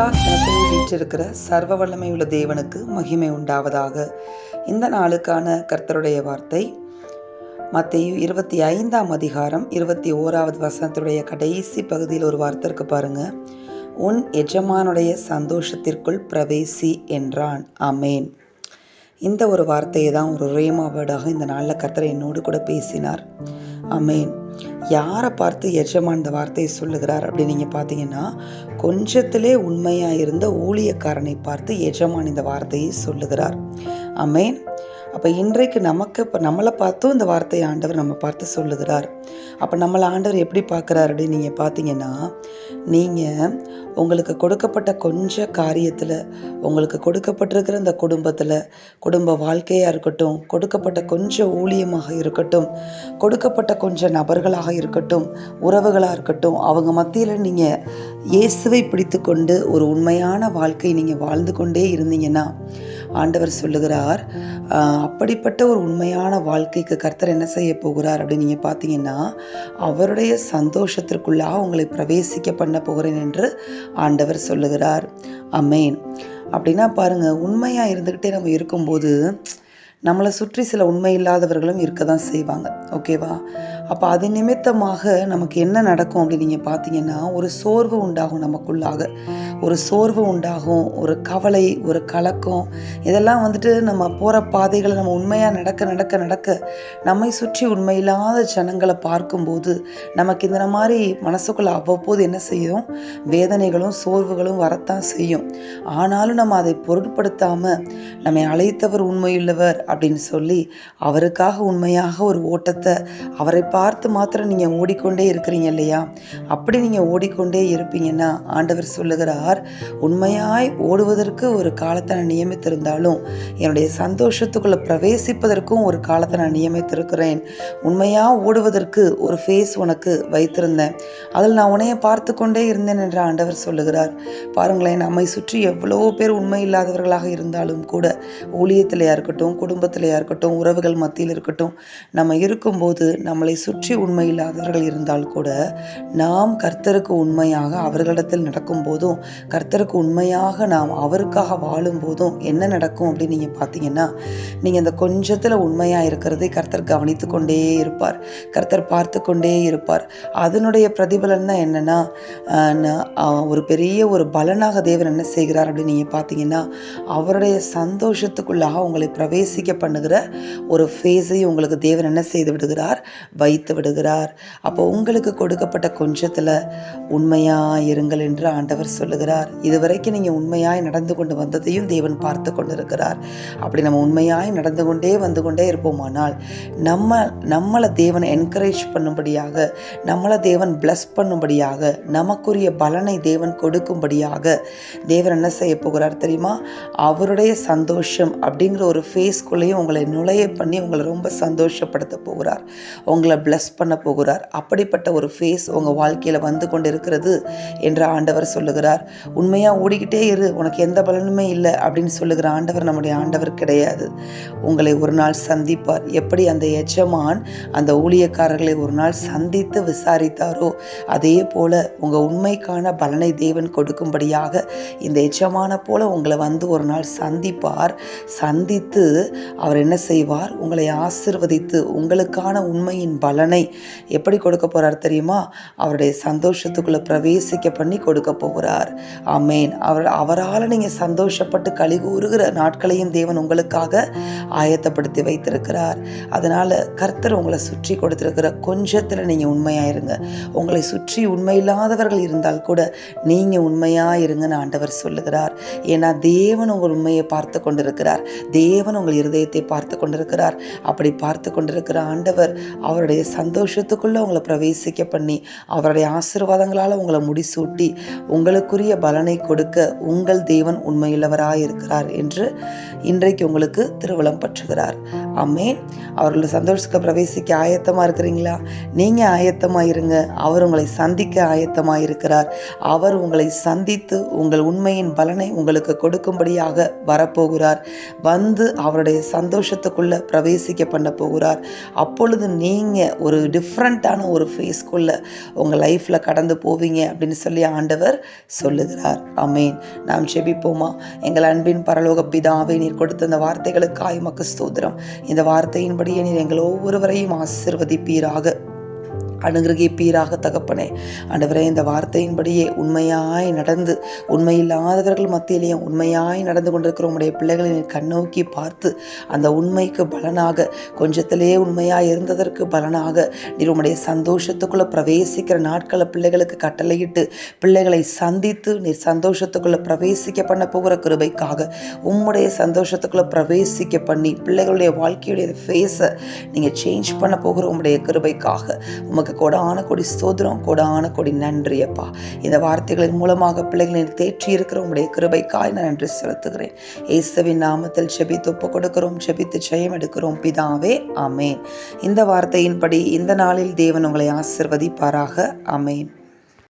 வீற்றிருக்கிற சர்வ வல்லமை உள்ள தேவனுக்கு மகிமை உண்டாவதாக. இந்த நாளுக்கான கர்த்தருடைய வார்த்தை மத்தையும் இருபத்தி ஐந்தாம் அதிகாரம் இருபத்தி ஓராவது வசனத்துடைய கடைசி பகுதியில் ஒரு வார்த்தை இருக்கு பாருங்க. உன் எஜமானுடைய சந்தோஷத்திற்குள் பிரவேசி என்றான். அமேன் இந்த ஒரு வார்த்தையை தான் ஒரு ரேமா வேர்டாக இந்த நாளில் கர்த்தர் என்னோடு கூட பேசினார். அமேன் யாரை பார்த்து எஜமான் இந்த வார்த்தையை சொல்லுகிறார் அப்படின்னு நீங்கள் பார்த்தீங்கன்னா கொஞ்சத்திலே உண்மையாக இருந்த ஊழியக்காரனை பார்த்து எஜமான் இந்த வார்த்தையை சொல்லுகிறார். அமேன் அப்போ இன்றைக்கு நமக்கு இப்போ நம்மளை பார்த்தும் இந்த வார்த்தையை ஆண்டவர் நம்ம பார்த்து சொல்லுகிறார். அப்போ நம்மளை ஆண்டவர் எப்படி பார்க்குறாரு அப்படின்னு நீங்கள் பார்த்தீங்கன்னா நீங்கள் உங்களுக்கு கொடுக்கப்பட்ட கொஞ்ச காரியத்தில் உங்களுக்கு கொடுக்கப்பட்டிருக்கிற இந்த குடும்பத்தில் குடும்ப வாழ்க்கையாக இருக்கட்டும் கொடுக்கப்பட்ட கொஞ்சம் ஊழியமாக இருக்கட்டும் கொடுக்கப்பட்ட கொஞ்சம் நபர்களாக இருக்கட்டும் உறவுகளாக இருக்கட்டும் அவங்க மத்தியில் நீங்கள் இயேசுவை பிடித்து கொண்டு ஒரு உண்மையான வாழ்க்கை நீங்கள் வாழ்ந்து கொண்டே இருந்தீங்கன்னா ஆண்டவர் சொல்லுகிறார் அப்படிப்பட்ட ஒரு உண்மையான வாழ்க்கைக்கு கர்த்தர் என்ன செய்ய போகிறார்? அப்படின்னு நீங்கள் பார்த்தீங்கன்னா அவருடைய சந்தோஷத்திற்குள்ளாக உங்களை பிரவேசிக்க பண்ண போகிறேன் என்று ஆண்டவர் சொல்லுகிறார். அமேன் அப்படின்னா பாருங்கள் உண்மையாக இருந்துக்கிட்டே நம்ம இருக்கும்போது நம்மளை சுற்றி சில உண்மை இல்லாதவர்களும் இருக்க தான் செய்வாங்க. ஓகேவா? அப்போ அது நிமித்தமாக நமக்கு என்ன நடக்கும் அப்படின்னு நீங்கள் பார்த்தீங்கன்னா ஒரு சோர்வு உண்டாகும் நமக்குள்ளாக. ஒரு சோர்வு உண்டாகும் ஒரு கவலை ஒரு கலக்கம். இதெல்லாம் வந்துட்டு நம்ம போகிற பாதைகளை நம்ம உண்மையாக நடக்க நடக்க நடக்க நம்மை சுற்றி உண்மையில்லாத ஜனங்களை பார்க்கும்போது நமக்கு இந்த மாதிரி மனசுக்குள்ளே அவ்வப்போது என்ன செய்யும்? வேதனைகளும் சோர்வுகளும் வரத்தான் செய்யும். ஆனாலும் நம்ம அதை பொருட்படுத்தாமல் நம்மை அழைத்தவர் உண்மையுள்ளவர் அப்படின்னு சொல்லி அவருக்காக உண்மையாக ஒரு ஓட்டத்தை அவரை பார்த்து மாத்திரம் நீங்கள் ஓடிக்கொண்டே இருக்கிறீங்க இல்லையா? அப்படி நீங்கள் ஓடிக்கொண்டே இருப்பீங்கன்னா ஆண்டவர் சொல்லுகிறார் உண்மையாய் ஓடுவதற்கு ஒரு காலத்தை நான் நியமித்திருந்தாலும் என்னுடைய சந்தோஷத்துக்குள்ளே பிரவேசிப்பதற்கும் ஒரு காலத்தை நான் நியமித்திருக்கிறேன். உண்மையாக ஓடுவதற்கு ஒரு ஃபேஸ் உனக்கு வைத்திருந்தேன். அதில் நான் உன்னைய பார்த்து கொண்டே இருந்தேன் என்று ஆண்டவர் சொல்லுகிறார். பாருங்களேன் நம்மை சுற்றி எவ்வளோ பேர் உண்மை இல்லாதவர்களாக இருந்தாலும் கூட ஊழியத்திலையா இருக்கட்டும் குடும்பத்திலையா இருக்கட்டும் உறவுகள் மத்தியில் இருக்கட்டும் நம்ம இருக்கும்போது நம்மளை சுற்றி உண்மையில்லாதவர்கள் இருந்தால் கூட நாம் கர்த்தருக்கு உண்மையாக அவர்களிடத்தில் நடக்கும் போதும் கர்த்தருக்கு உண்மையாக நாம் அவருக்காக வாழும் போதும் என்ன நடக்கும் அப்படின்னு நீங்கள் பார்த்தீங்கன்னா நீங்கள் அந்த கொஞ்சத்தில் உண்மையாக இருக்கிறதை கர்த்தர் கவனித்து கொண்டே இருப்பார். கர்த்தர் பார்த்து கொண்டே இருப்பார். அதனுடைய பிரதிபலன் தான் என்னென்னா ஒரு பெரிய ஒரு பலனாக தேவன் என்ன செய்கிறார் அப்படின்னு நீங்கள் பார்த்தீங்கன்னா அவருடைய சந்தோஷத்துக்குள்ளாக உங்களை பிரவேசிக்க பண்ணுகிற ஒரு ஃபேஸை உங்களுக்கு தேவன் என்ன செய்து விடுகிறார்? வைத்து விடுகிறார். அப்போ உங்களுக்கு கொடுக்கப்பட்ட கொஞ்சத்தில் உண்மையாக இருங்கள் என்று ஆண்டவர் சொல்லுகிறார். இதுவரைக்கும் நீங்கள் உண்மையாய் நடந்து கொண்டு வந்ததையும் தேவன் பார்த்து கொண்டு இருக்கிறார் அப்படி நம்ம உண்மையாய் நடந்து கொண்டே வந்து கொண்டே இருப்போமானால் நம்ம நம்மளை தேவன் என்கரேஜ் பண்ணும்படியாக நம்மளை தேவன் பிளஸ் பண்ணும்படியாக நமக்குரிய பலனை தேவன் கொடுக்கும்படியாக தேவன் என்ன செய்ய போகிறார் தெரியுமா? அவருடைய சந்தோஷம் அப்படிங்கிற ஒரு ஃபேஸ்குள்ளேயும் உங்களை நுழைய பண்ணி உங்களை ரொம்ப சந்தோஷப்படுத்த போகிறார். உங்களை பிளஸ் பண்ண போகிறார். அப்படிப்பட்ட ஒரு ஃபேஸ் உங்கள் வாழ்க்கையில் வந்து கொண்டு இருக்கிறது என்று ஆண்டவர் சொல்லுகிறார். உண்மையாக ஓடிக்கிட்டே இரு உனக்கு எந்த பலனுமே இல்லை அப்படின்னு சொல்லுகிற ஆண்டவர் நம்முடைய ஆண்டவர் கிடையாது. உங்களை ஒரு நாள் சந்திப்பார். எப்படி அந்த எஜமான் அந்த ஊழியக்காரர்களை ஒரு நாள் சந்தித்து விசாரித்தாரோ அதே போல உங்கள் உண்மைக்கான பலனை தேவன் கொடுக்கும்படியாக இந்த எஜமான போல உங்களை வந்து ஒரு நாள் சந்திப்பார். சந்தித்து அவர் என்ன செய்வார்? உங்களை ஆசிர்வதித்து உங்களுக்கான உண்மையின் பலனை எப்படி கொடுக்க போகிறார் தெரியுமா? அவருடைய சந்தோஷத்துக்குள்ளே பிரவேசிக்க பண்ணி கொடுக்க போகிறார். அமேன் அவர் அவரால் நீங்கள் சந்தோஷப்பட்டு கழி கூறுகிற நாட்களையும் தேவன் உங்களுக்காக ஆயத்தப்படுத்தி வைத்திருக்கிறார். அதனால் கர்த்தர் உங்களை சுற்றி கொடுத்துருக்கிற கொஞ்சத்தில் நீங்கள் உண்மையாக இருங்க உங்களை சுற்றி உண்மையில்லாதவர்கள் இருந்தால் கூட நீங்கள் உண்மையாக இருங்கன்னு ஆண்டவர் சொல்லுகிறார். ஏன்னா தேவன் உங்கள் உண்மையை பார்த்து கொண்டிருக்கிறார். தேவன் உங்கள் இருதயத்தை பார்த்து கொண்டிருக்கிறார். அப்படி பார்த்து கொண்டிருக்கிற ஆண்டவர் அவருடைய சந்தோஷத்துக்குள்ளே உங்களை பிரவேசிக்க பண்ணி அவருடைய ஆசீர்வாதங்களால் உங்களை முடிசூட்டி உங்களுக்குரிய பலனை கொடுக்க உங்கள் தேவன் உண்மையுள்ளவராக இருக்கிறார் என்று இன்றைக்கு உங்களுக்கு திருவிழம் பற்றுகிறார். அம்மே அவர்களோட சந்தோஷத்துக்கு பிரவேசிக்க ஆயத்தமாக இருக்கிறீங்களா? நீங்கள் ஆயத்தமாக இருங்க. அவர் உங்களை சந்திக்க ஆயத்தமாக இருக்கிறார். அவர் உங்களை சந்தித்து உங்கள் உண்மையின் பலனை உங்களுக்கு கொடுக்கும்படியாக வரப்போகிறார். வந்து அவருடைய சந்தோஷத்துக்குள்ளே பிரவேசிக்க பண்ண போகிறார். அப்பொழுது நீங்கள் ஒரு டிஃப்ரெண்ட்டான ஒரு ஃபேஸ்க்குள்ளே உங்கள் லைஃப்பில் கடந்து போவீங்க அப்படின்னு சொல்லி ஆண்டவர் சொல்லுகிறார். அமேன் நாம் செபிப்போமா எங்கள் அன்பின் பரலோக பிதாவை நீர் கொடுத்த அந்த வார்த்தைகளுக்கு ஆய்மக்கு ஸ்தோத்திரம். இந்த வார்த்தையின்படியே நீர் எங்கள் ஒவ்வொருவரையும் ஆசிர்வதிப்பீராக. அனுகிரகிப்பீராக தகப்பனே. ஆண்டவரே இந்த வார்த்தையின்படியே உண்மையாய் நடந்து உண்மையில்லாதவர்கள் மத்தியிலேயும் உண்மையாய் நடந்து கொண்டிருக்கிற உடைய பிள்ளைகளை கண்ணோக்கி பார்த்து அந்த உண்மைக்கு பலனாக கொஞ்சத்திலே உண்மையாய் இருந்ததற்கு பலனாக நீர் உங்களுடைய சந்தோஷத்துக்குள்ளே பிரவேசிக்கிற நாட்களை பிள்ளைகளுக்கு கட்டளையிட்டு பிள்ளைகளை சந்தித்து நீர் சந்தோஷத்துக்குள்ளே பிரவேசிக்க பண்ண போகிற கிருபைக்காக உம்முடைய சந்தோஷத்துக்குள்ளே பிரவேசிக்க பண்ணி பிள்ளைகளுடைய வாழ்க்கையுடைய ஃபேஸை நீங்கள் சேஞ்ச் பண்ண போகிற உங்களுடைய கிருபைக்காக உமக்கு கொடான கொடி சோதரம் கொடான கொடி நன்றி அப்பா. இந்த வார்த்தைகளின் மூலமாக பிள்ளைகளை தேற்றி இருக்கிற உங்களுடைய கிருபைக்காய் நான் நன்றி செலுத்துகிறேன். இயேசுவின் நாமத்தில் செபித்து ஒப்பு கொடுக்கிறோம் செபித்து ஜெயம் எடுக்கிறோம். பிதாவே அமேன் இந்த வார்த்தையின்படி இந்த நாளில் தேவன் உங்களை ஆசிர்வதிப்பாராக. அமேன்